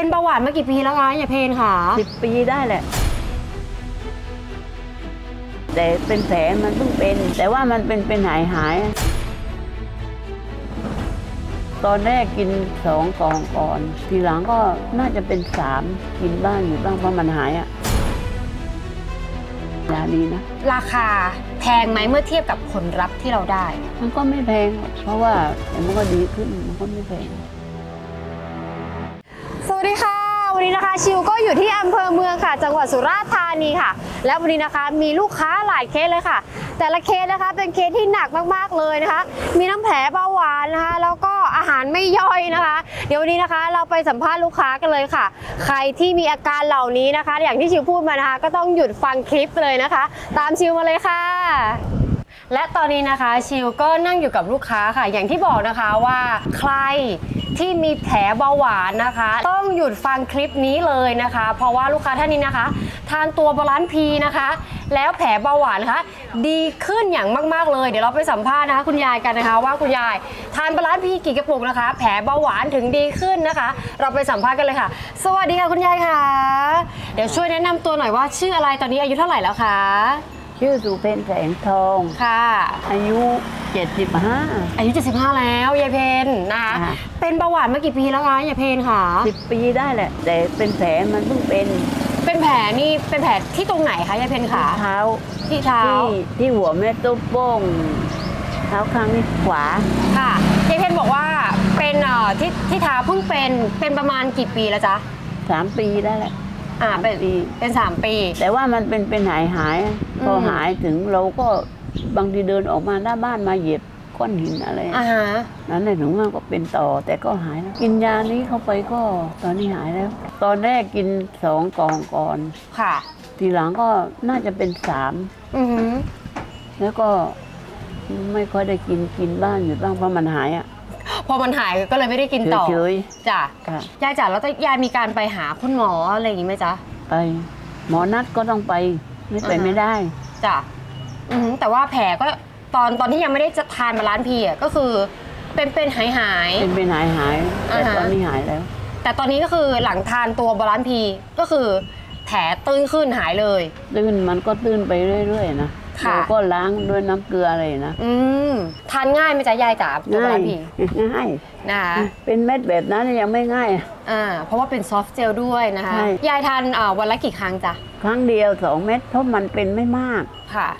เป็นเบาหวานมากี่ปีแล้วคะยายเพนค่ะ สิบปีได้แหละ แต่เป็นแผลมันเพิ่งเป็น แต่ว่ามันเป็นเป็นหายหายตอนแรกกินสองกล่องก่อน ทีหลังก็น่าจะเป็นสามกินบ้างอยู่บ้างเพราะมันหายอะยาดีนะ ราคาแพงไหมเมื่อเทียบกับผลลัพธ์ที่เราได้ มันก็ไม่แพงหรอกเพราะว่าแต่มันก็ดีขึ้นมันก็ไม่แพงส วัสดีค่ะ วันนี้นะคะชิวก็อยู่ที่อำเภอเมืองค่ะ จังหวัดสุราษฎร์ธานีค่ะ และวันนี้นะคะมีลูกค้าหลายเคสเลยค่ะ แต่ละเคสนะคะเป็นเคสที่หนักมากๆเลยนะคะ มีน้ำแผลเบาหวานนะคะ แล้วก็อาหารไม่ย่อยนะคะ เดี๋ยววันนี้นะคะเราไปสัมภาษณ์ลูกค้ากันเลยค่ะ ใครที่มีอาการเหล่านี้นะคะ อย่างที่ชิวพูดมานะคะ ก็ต้องหยุดฟังคลิปเลยนะคะ ตามชิวมาเลยค่ะ และตอนนี้นะคะชิวก็นั่งอยู่กับลูกค้าค่ะ อย่างที่บอกนะคะว่าใครที่มีแผลเบาหวานนะคะ ต้องหยุดฟังคลิปนี้เลยนะคะ เพราะว่าลูกค้าท่านนี้นะคะ ทานตัวบาลานซ์พีนะคะ แล้วแผลเบาหวานนะคะดีขึ้นอย่างมากๆเลย เดี๋ยวเราไปสัมภาษณ์นะคะคุณยายกันนะคะ ว่าคุณยายทานบาลานซ์พีกี่กระปุกนะคะ แผลเบาหวานถึงดีขึ้นนะคะ เราไปสัมภาษณ์กันเลยค่ะ สวัสดีค่ะคุณยายค่ะ เดี๋ยวช่วยแนะนำตัวหน่อยว่าชื่ออะไรตอนนี้อายุเท่าไหร่แล้วคะ ชื่อสุเพนแสงทอง ค่ะ อายุ 75 อายุ 75 แล้วยายเพนนะคะอ่า เป็นเบาหวานมากี่ปีแล้วคะยายเพนค่ะ10 ปีได้แหละ แต่เป็นแผลมันเพิ่งเป็นเป็นแผลนี่เป็นแผลที่ตรงไหนคะยายเพนคะเท้าที่เท้าที่ที่หัวแม่ตุ้มโป้งเท้าข้างนี้ขวา ค่ะยายเพนบอกว่าเป็นเอ่อที่ที่เท้าเพิ่งเป็นเป็นประมาณกี่ปีแล้วจ๊ะ3 ปีได้แหละ อ่าเป็นปีเป็นสามปี แต่ว่ามันเป็นเป็นหายหายพอมหายถึงเราก็บางทีเดินออกมาหน้าบ้านมาเหยียบก้อนหินอะไรอ่าฮะนั้นในถึงว่าก็เป็นต่อแต่ก็หายแล้วกินยานี้เข้าไปก็ตอนนี้หายแล้ว ตอนแรกกินสองกล่องก่อน ค่ะ ทีหลังก็น่าจะเป็นสามอือหือแล้วก็ไม่ค่อยได้กินกินบ้างอยู่บ้างเพราะมันหายอะ พอมันหายก็เลยไม่ได้กินต่อเฉยจ้ะๆค่ะ ยายจ๋าแล้วยายมีการไปหาคุณหมออะไรอย่างงี้ไหมจ๊ะ ไป หมอนัดก็ต้องไป ไม่ไปอ่าฮะ ไม่ได้ จ้ะอือหือแต่ว่าแผลก็ตอนตอนที่ยังไม่ได้จะทานมาล้านพีอะก็คือเป็นเป็นหายหาย เป็นเป็นหายหายแต่อ่าฮะ ตอนนี้หายแล้วแต่ตอนนี้ก็คือหลังทานตัวบาลานซ์พีก็คือแผลตื้นขึ้นหายเลย ตื้นมันก็ตื้นไปเรื่อยๆนะ ค่ะเราก็ล้างด้วยน้ำเกลืออะไรนะอืมทานง่ายไหมจ๊ะยายจ๋าตัวบาง่าลายนซ์พีง่ายนะคะเป็นเม็ดแบบนั้นยังไม่ง่ายอ่าเพราะว่าเป็นซอฟต์เจลด้วยนะคะใช่ยายทานอ่าวันละกี่ครั้งจ๊ะครั้งเดียวสองเม็ดเพราะมันเป็นไม่มากค่ะ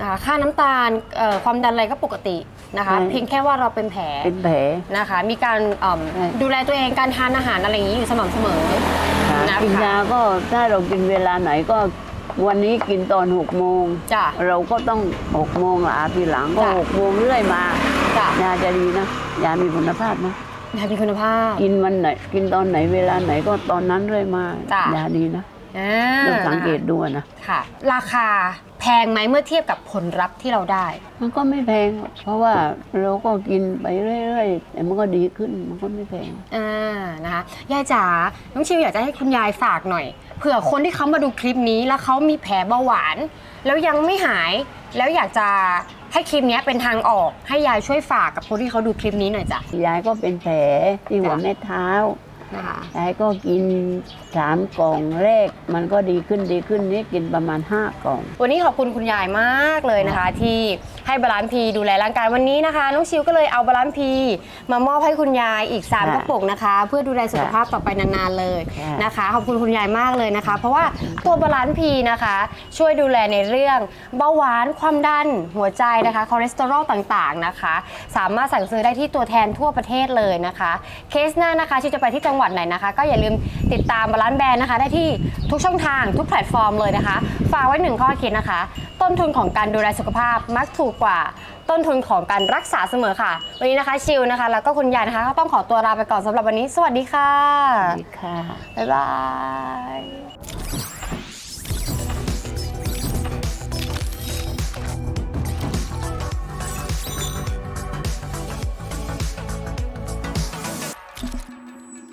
นะคะค่าน้ำตาลเอ่อความดันอะไรก็ปกตินะคะใช่เพียงแค่ว่าเราเป็นแผลเป็นแผลนะคะ มีการเอิ่มใช่ดูแลตัวเองการทานอาหารอะไรอย่างนี้อยู่สม่ำเสมอนะคะกินยาก็ถ้าเรากินเวลาไหนก็ วันนี้กินตอนหกโมงจ้ะ เราก็ต้องหกโมงหลาทีหลังก็จ้ะ หกโมงเรื่อยมาจ้ะยาจะดีนะยามีคุณภาพนะ ยามีคุณภาพ กินวันไหน กินตอนไหนเวลาไหนก็ตอนนั้นเรื่อยมาจ้ะ ยาดีนะ อ่าต้องสังเกตดูนะ ค่ะ ราคาแพงไหมเมื่อเทียบกับผลลัพธ์ที่เราได้ มันก็ไม่แพงหรอกเพราะว่าเราก็กินไปเรื่อยๆแต่มันก็ดีขึ้นมันก็ไม่แพง อ่านะคะยายจ๋าน้องชิวอยากจะให้คุณยายฝากหน่อย เผื่อคนที่เขามาดูคลิปนี้แล้วเขามีแผลเบาหวาน แล้วยังไม่หาย แล้วอยากจะให้คลิปเนี้ยเป็นทางออก ให้ยายช่วยฝากกับคนที่เขาดูคลิปนี้หน่อยจ้ะ ยายก็เป็นแผลที่หัวจ้ะ แม่เท้า นะคะ ยายก็กินสามกล่องแรก มันก็ดีขึ้นดีขึ้นนี่กินประมาณห้ากล่อง วันนี้ขอบคุณคุณยายมากเลยนะคะที่ ให้บาลานซ์พีดูแลร่างกายวันนี้นะคะน้องชิวก็เลยเอาบาลานซ์พีมามอบให้คุณยายอีก3กค่ะระปุกนะคะ เพื่อดูแลสุขภาพต่อไปนานๆเลยค่ะนะคะขอบคุณคุณยายมากเลยนะคะ เพราะว่าตัวบาลานซ์พีนะคะ ช่วยดูแลในเรื่องเบาหวานความดันหัวใจนะคะคอเลสเตอรอลต่างๆนะคะ สามารถสั่งซื้อได้ที่ตัวแทนทั่วประเทศเลยนะคะ เคสหน้านะคะชิวจะไปที่จังหวัดไหนนะคะ ก็อย่าลืมติดตามบาลานซ์แบรนด์นะคะ ได้ที่ทุกช่องทางทุกแพลตฟอร์มเลยนะคะ ฝากไว้หนึ่งข้อคิดนะคะ ต้นทุนของการดูแลสุขภาพมักถูกกว่าต้นทุนของการรักษาเสมอค่ะ วันนี้นะคะชิวนะคะ แล้วก็คุณยายนะคะก็ต้องขอตัวลาไปก่อนสำหรับวันนี้ สวัสดีค่ะดีค่ะ บ๊ายบาย